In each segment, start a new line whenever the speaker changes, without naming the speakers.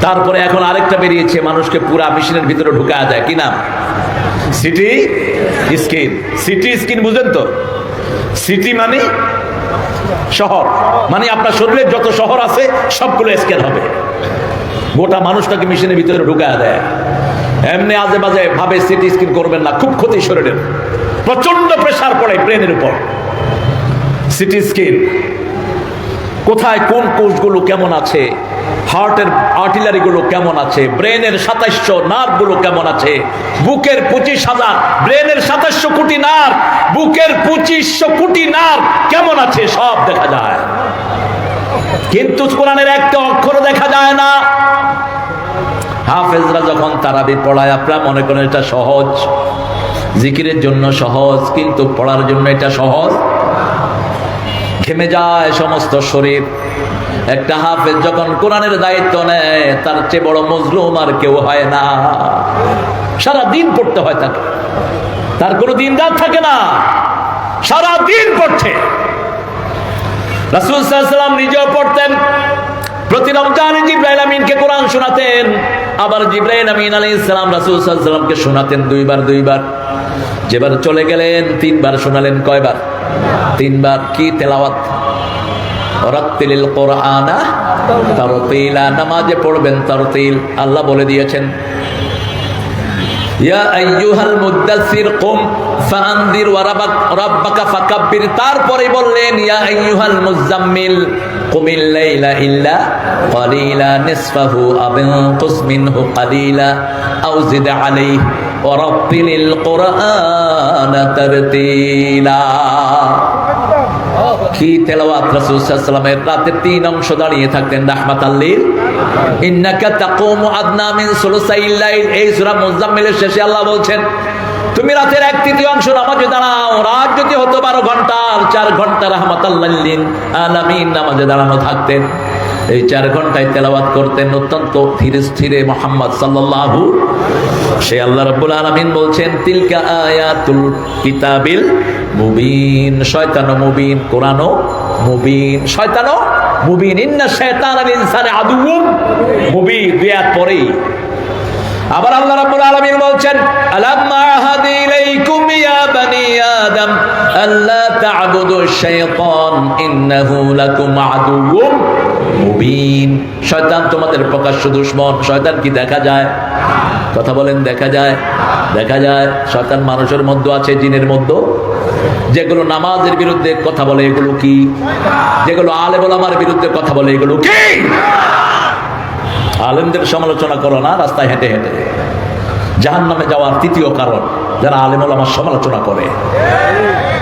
তারপরে এখন আরেকটা বেরিয়েছে, মানুষকে পুরা মেশিনের ভিতরে ঢুকায়া যায় কি নাম? City skin. সিটি স্কিন বুঝেন তো? সিটি মানে শহর। মানে আপনার শরীরের যত শহর আছে, সবগুলো স্ক্যান হবে। গোটা মানুষটাকে মেশিনের ভিতরে ঢুকায়া দেয়। এমনি আজে বাজে ভাবে সিটি স্কিন করবেন না, খুব ক্ষতি শরীরের। প্রচণ্ড প্রেসার পড়ে ব্রেনের উপর। CT scan. কোথায় কোন কোষগুলো কেমন আছে? হার্টের আর্টিলারিগুলো কেমন আছে? ব্রেনের সাতাইশশো নার্ভগুলো কেমন আছে? বুকের পঁচিশ হাজার। ব্রেনের সাতাইশশো কোটি নার্ভ। বুকের পঁচিশশো কোটি নার্ভ কেমন আছে? সব দেখা যায়। কিন্তু কোরআনের একটা অক্ষর দেখা যায় না। হাফেজরা যখন তারাবি পড়ায়, আপনারা মনে করেন এটা সহজ? জিকিরের জন্য সহজ, কিন্তু পড়ার জন্য এটা সহজ? ঘেমে যায় সমস্ত শরীর। একটা হাফেজ যখন কোরআনের দায়িত্ব নেয়, তার চেয়ে বড় মজলুম আর কেউ হয় না। সারা দিন পড়তে হয় তাকে। তার কোনো দিন রাত থাকে না। সারা দিন পড়ছে। রাসুল সাল্লাম নিজেও পড়তেন। প্রতি রমজানে জিব্রাইল কোরআন শোনাতেন। আবার জিব্রাইল আমিন আলী ইসলাম রাসুল সাল্লামকে শোনাতেন দুইবার দুইবার। যেবার চলে গেলেন, তিনবার শোনালেন কয়বার? তিনবার কি তেলাওয়াত? রাত্তিলিল কোরআনা তারতিলা নামাজে পড়বেন তারতিল। আল্লাহ বলে দিয়েছেন ইয়া আইয়ুহাল মুদাসসির, কুম ফাআনদির ওয়া রাব্বাক রাব্বাকা ফাকাব্বির। তারপরে বললেন, ইয়া আইয়ুহাল মুজাম্মিল কুমিল লাইলা ইল্লা নিসফাহু আও ইনকুস মিনহু ক্বালিলা আও জিদ আলাইহি ওয়া রাত্তিলিল কুরআনা তারতিলা কি তেলাওয়াত রাসূল রাতে তিন অংশ দাঁড়িয়ে থাকতেন রাহমাতাল লিল ইন্নাকা তাকুমু আদনা মিন সুলুসাইল লাইল। এই সূরা মুজাম্মিলের শেষে আল্লাহ বলছেন, তুমি রাতের এক তৃতীয় অংশ নামাজে দাঁড়াও, রাত যদি হতো বারো ঘণ্টা, আর চার ঘণ্টা রাহমাতাল্লাহ আলামিন নামাজে দাঁড়ানো থাকতেন। এই চার ঘন্টায় তেলাওয়াত করতেন অত্যন্ত ধীরে স্থিরে মোহাম্মদ সাল্লাল্লাহু সে আল্লাহ রাব্বুল আলামিন বলছেন, তিলকা আয়াতুল কিতাবিল মুবিন। শয়তানো মুবিন, কোরআনও মুবিন। শয়তানো মুবিন। ইন্না শায়তান আল ইনসানে আদুউম মুবিন আয়াত পরেই। আবার আল্লাহ রাব্বুল আলামিন বলছেন, আলাম্মা আহাদি ইলাইকুম ইয়া বানি আদম আল্লা তা'বুদু শাইতান, ইন্নাহু লাকুম আদুউম মুবিন। শয়তান তোমাদের প্রকাশ্য দুশমন। শয়তান কি দেখা যায়? কথা বলেন, দেখা যায়? দেখা যায়। শয়তান মানুষের মধ্যে আছে, জিনের মধ্যে। যেগুলো নামাজের বিরুদ্ধে কথা বলে, এগুলো কি? যেগুলো আলে আমার বিরুদ্ধে কথা বলে, এগুলো কি? আলেমদের সমালোচনা করো না, রাস্তায় হেঁটে হেঁটে। জাহান নামে যাওয়ার তৃতীয় কারণ, যারা আলেম আমার সমালোচনা করে।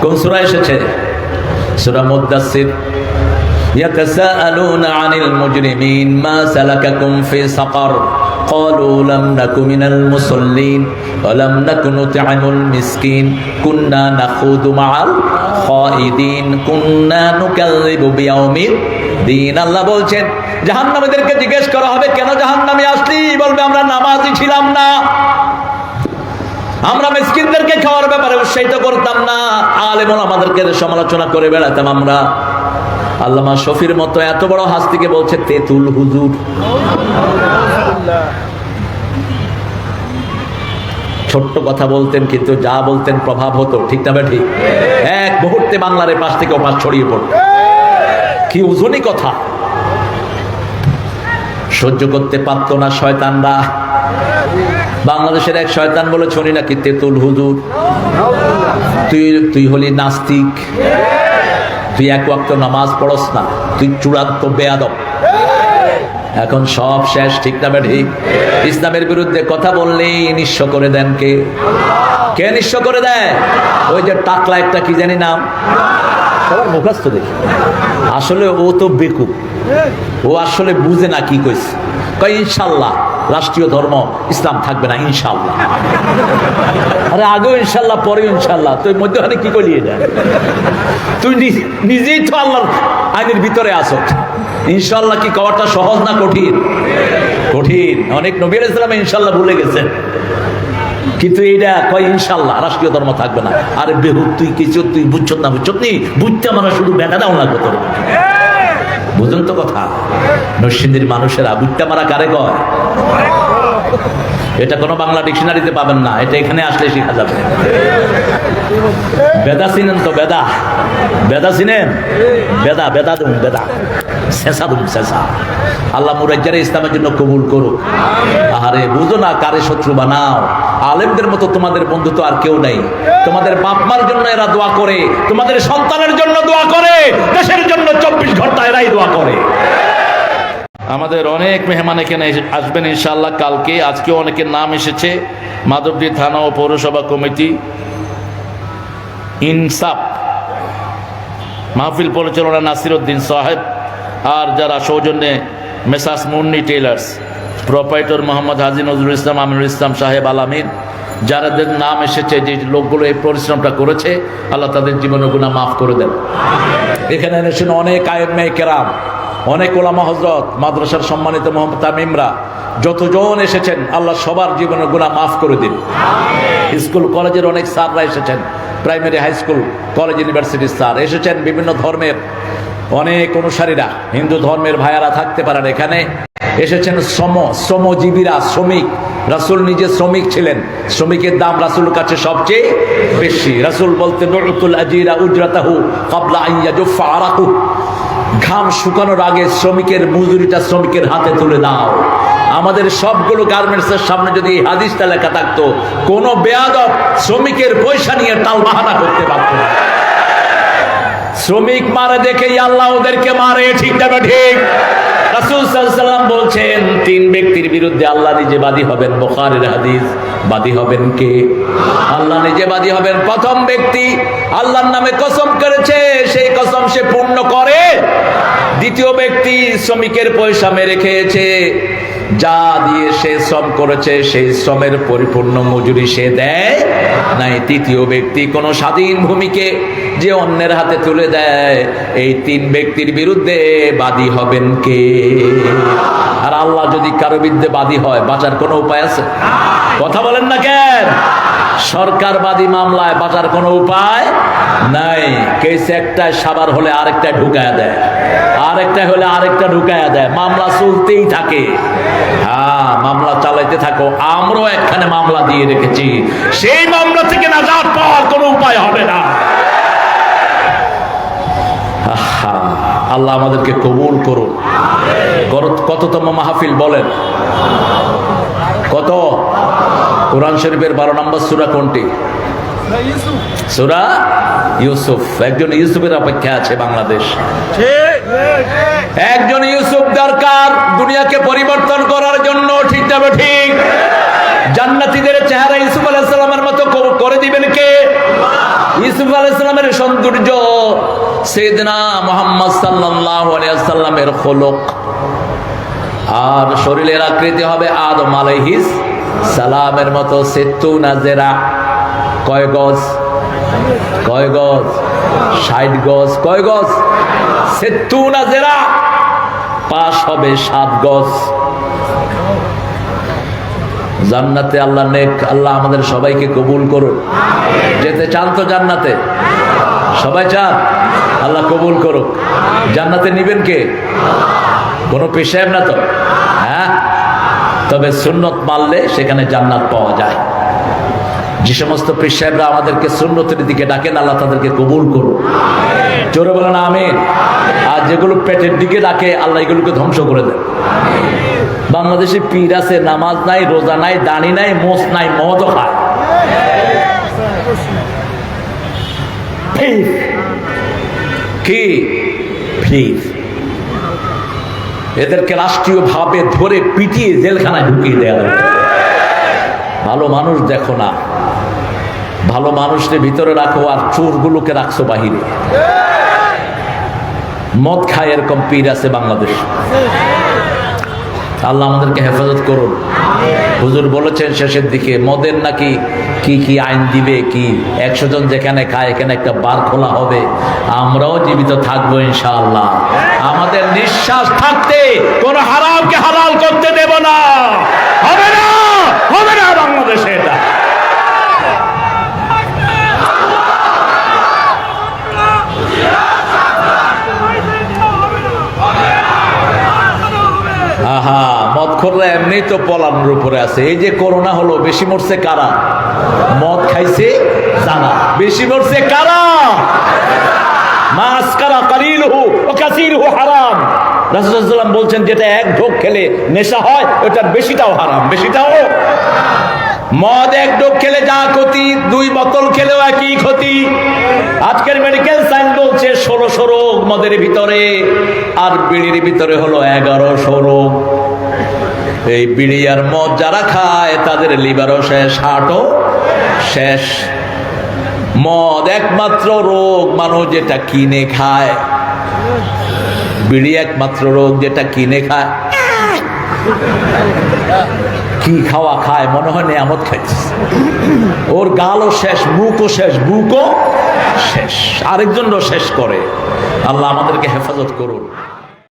কোন সুরা এসেছে? সুরা মুদাসির يتساءلون عن المجرمين ما سلككم في سقر قالوا لم نك من المصلين ولم نك نطعم المسكين كنا نخوض مع الخائدين كنا نكذب بيوم দিন আল্লাহ বলছেন জাহান্নামীদেরকে জিজ্ঞেস করা হবে কেন জাহান্নামে আসলি বলবে আমরা নামাজি ছিলাম না আমরা মিসকিনদেরকে খাওয়ার ব্যাপারে উৎসাহিত করতাম না আলেমন আমাদেরকে সমালোচনা করে বেড়াতাম আমরা আল্লামা শফির মতো এত বড় হাস্তিকে বলছে, তেতুল হুজুর। ছোট্ট কথা বলতেন, কিন্তু যা বলতেন প্রভাব হতো, ঠিক না ঠিক এক মুহূর্তে বাংলার পাশ থেকে ওপাশ ছড়িয়ে পড়ত কি উজনি কথা। সহ্য করতে পারত না শয়তানরা। বাংলাদেশের এক শয়তান বলে শুনি নাকি, তেতুল হুজুর? তুই তুই হলি নাস্তিক। তুই এক ওয়াক্ত নামাজ পড়স না, তুই চূড়ান্ত বেয়াদব। এখন সব শেষ, ঠিক না ঠিক ইসলামের বিরুদ্ধে কথা বললেই নিঃস্ব করে দেন কে? কে নিঃস্ব করে দেয়? ওই যে টাকলা একটা কি জানি নাম? সবার মুখস্থ দেখি। আসলে ও তো বেকুব। ও আসলে বুঝে না কি কইছে। কয়, ইনশাল্লাহ। রাষ্ট্রীয় ধর্ম ইসলাম থাকবে না ইনশাল্লাহ আরে আগেও ইনশাল্লাহ পরেও ইনশাল্লাহ তুই মধ্যখানে কি করলি এটা? তুই নিজেই তো আল্লাহর আইনের ভিতরে আসো ইনশাল্লাহ কি কওয়াটা সহজ না কঠিন? কঠিন। অনেক নবীর ইসলাম ইনশাল্লাহ ভুলে গেছেন। কিন্তু এইটা কয় ইনশাল্লাহ রাষ্ট্রীয় ধর্ম থাকবে না। আরে বেহুদ তুই কিছু, তুই বুঝছত না বুঝছত নি? বুঝতে আমার শুধু বেটা দাও লাগবে তোর। বুঝুন তো কথা? নরসিংদীর মানুষেরা বুঝতে মারা কারে কয়? এটা কোনো বাংলা ডিকশনারিতে পাবেন না, এটা এখানে আসলে শেখা যাবে। বেদা চিনেন তো বেদা। বেদা চিনেন? বেদা বেদা দুম বেদা। শেষা দুম শেষা। আল্লাহ মুরাজ্জারে ইসলামের জন্য কবুল করুক। আহারে, বুঝো না কারে শত্রু বানাও। আলেমদের মতো তোমাদের বন্ধু তো আর কেউ নাই। তোমাদের বাপ মার জন্য এরা দোয়া করে, তোমাদের সন্তানের জন্য দোয়া করে, দেশের জন্য এরাই দোয়া করে। আমাদের অনেক মেহমান এখানে আসবেন ইনশাল্লাহ কালকে। আজকেও অনেকের নাম এসেছে। মাধবদী থানা ও পৌরসভা কমিটি। ইনসাফ। মাহফিল পরিচালনা নাসির উদ্দিন সাহেব আর যারা সৌজন্যে messrs Munni tailors proprietor Mohammad Haji Nazrul Islam, Aminul Islam সাহেব আলামিন যারাদের নাম এসেছে, যে লোকগুলো এই পরিশ্রমটা করেছে, আল্লাহ তাদের জীবন গুণা মাফ করে দেন। এখানে এনেছেন অনেক আয়ের কেরাম অনেক ওলামা হজরত মাদ্রাসার সম্মানিত মোহাম্মদ তামিমরা যতজন এসেছেন আল্লাহ সবার জীবনের গুণা মাফ করে দিন। স্কুল কলেজের অনেক স্যাররা এসেছেন প্রাইমারি হাই স্কুল কলেজ ইউনিভার্সিটির স্যার এসেছেন বিভিন্ন ধর্মের। অনেক অনুসারীরা হিন্দু ধর্মের ভাইয়ারা থাকতে পারেন এখানে। এসেছেন শ্রম শ্রমজীবীরা শ্রমিক রাসুল নিজে শ্রমিক ছিলেন। শ্রমিকের দাম রাসুল কাছে সবচেয়ে বেশি। রাসুল বলতে ঘাম শুকানোর আগে শ্রমিকের মজুরিটা শ্রমিকের হাতে তুলে দাও। আমাদের সবগুলো গার্মেন্টসের সামনে যদি এই হাদিসটা লেখা থাকতো, কোন বেয়াদব শ্রমিকের পয়সা নিয়ে টাল বাহানা করতে পারত শ্রমিক মারে দেখেই আল্লাহ ওদেরকে মারে, ঠিক ঠিক? রাসূল বলছেন, তিন ব্যক্তির বিরুদ্ধে আল্লাহ নিজে বাদী হবেন। বোখারের হাদিস, বাদী হবেন কে? আল্লাহ নিজে বাদী হবেন। প্রথম ব্যক্তি আল্লাহর নামে কসম করেছে, সেই কসম সে পূর্ণ করে। দ্বিতীয় ব্যক্তি শ্রমিকের পয়সা মেরে খেয়েছে যা দিয়ে সে শ্রম করেছে, সেই শ্রমের পরিপূর্ণ মজুরি সে দেয় নাই। তৃতীয় ব্যক্তি কোনো স্বাধীন ভূমিকে যে অন্যের হাতে তুলে দেয়, এই তিন ব্যক্তির বিরুদ্ধে বাদী হবেন কে? আর আল্লাহ যদি কারও বিরুদ্ধে বাদী হয়, বাঁচার কোনো উপায় আছে? কথা বলেন না কেন? সরকারবাদী মামলায় বাঁচার কোনো উপায় নাই। কেস একটা সাবার হলে আরেকটা ঢুকায়া দেয়। আরেকটা হলে আরেকটা ঢুকায়া দেয়। মামলা চলতেই থাকে। হ্যাঁ মামলা চালাইতে থাকো। আমরাও একখানে মামলা দিয়ে রেখেছি। সেই মামলা থেকে না যাওয়ার পর কোনো উপায় হবে না। আল্লাহ আমাদেরকে কবুল করুন। কর- কততম মাহফিল বলেন? কত? কোরআন শরীফের বারো নম্বর সুরা কোনটি? সুরা ইউসুফ। একজন ইউসুফের অপেক্ষা আছে বাংলাদেশ। একজন ইউসুফ দরকার দুনিয়াকে পরিবর্তন করার জন্য। ঠিক যাবে ঠিক জান্নাতীদের চেহারা ইউসুফ আলাইসাল্লামের মতো করে দিবেন কে? ইউসুফ আলাইসাল্লামের সৌন্দর্য। সেদিনা মোহাম্মদ সাল্লাহ আলিয়াল্লামের খোলক। আর শরীরের আকৃতি হবে আদম আলাইহিস সালামের মতো সেতু নাজেরা কয় গজ? কয় গজ? ষাট গজ। কয় গজ? সেতু নাজেরা পাশ হবে সাত গজ। জান্নাতে আল্লাহ নেক, আল্লাহ আমাদের সবাইকে কবুল করুন। যেতে চান তো জান্নাতে। সবাই চান? আল্লাহ কবুল করুক। জান্নাতে নিবেন কে? কোনো পেশাব না তো? হ্যাঁ? তবে সুন্নত মারলে সেখানে জান্নাত পাওয়া যায়। যে সমস্ত পীর সাহেবরা আমাদেরকে সুন্নতের দিকে ডাকেন, আল্লাহ তাদেরকে কবুল করুন। জোরে বলেন, আমিন। আর যেগুলো পেটের দিকে ডাকে, আল্লাহ এগুলোকে ধ্বংস করে দেন। বাংলাদেশে পীর আছে, নামাজ নাই, রোজা নাই, দাড়ি নাই, মোষ নাই মদও খায়। কি? ফির। এদেরকে রাষ্ট্রীয়ভাবে ধরে পিটিয়ে জেলখানায় ঢুকিয়ে দেওয়া হবে ভালো মানুষ দেখো না। ভালো মানুষকে ভিতরে রাখো আর চোরগুলোকে রাখছো বাহিরে। মদ খায় এরকম পীর আছে বাংলাদেশ। আল্লাহ আমাদেরকে হেফাজত করুন। হুজুর বলেছেন শেষের দিকে, মদের নাকি কি কি আইন দিবে কি? একশো জন যেখানে খায়, এখানে একটা বার খোলা হবে। আমরাও জীবিত থাকব ইনশাআল্লাহ। আমাদের নিঃশ্বাস থাকতে কোন হারামকে হালাল করতে দেব না। হবে না হবে না বাংলাদেশে এটা। এমনি তো উপরে এই যে করোনা হলো, বেশি মরছে কারা? মদ খাইছে জানা। বেশি মরছে কারা? মাস কারা কালিলহু ও কাসিরহু হারাম। রাসূলুল্লাহ বলছেন, যেটা এক ঢোক খেলে নেশা হয় ওটার বেশিটাও হারাম, বেশিটাও মদ এক ডোক খেলে যা ক্ষতি, দুই বোতল খেলেও একই ক্ষতি। আজকের মেডিকেল সায়েন্স বলছে, ষোলোশো রোগ মদের ভিতরে আর বিড়ির ভিতরে হলো এগারোশো রোগ। এই বিড়ি আর মদ যারা খায়, তাদের লিভারও শেষ হার্টও শেষ। মদ একমাত্র রোগ মানুষ যেটা কিনে খায়। বিড়ি একমাত্র রোগ যেটা কিনে খায়। কি খাওয়া খায়? মনে হয় নিয়ামত খাইছে। ওর গালও শেষ মুখও শেষ, বুকও শেষ। আরেকজনও শেষ করে। আল্লাহ আমাদেরকে হেফাজত করুন।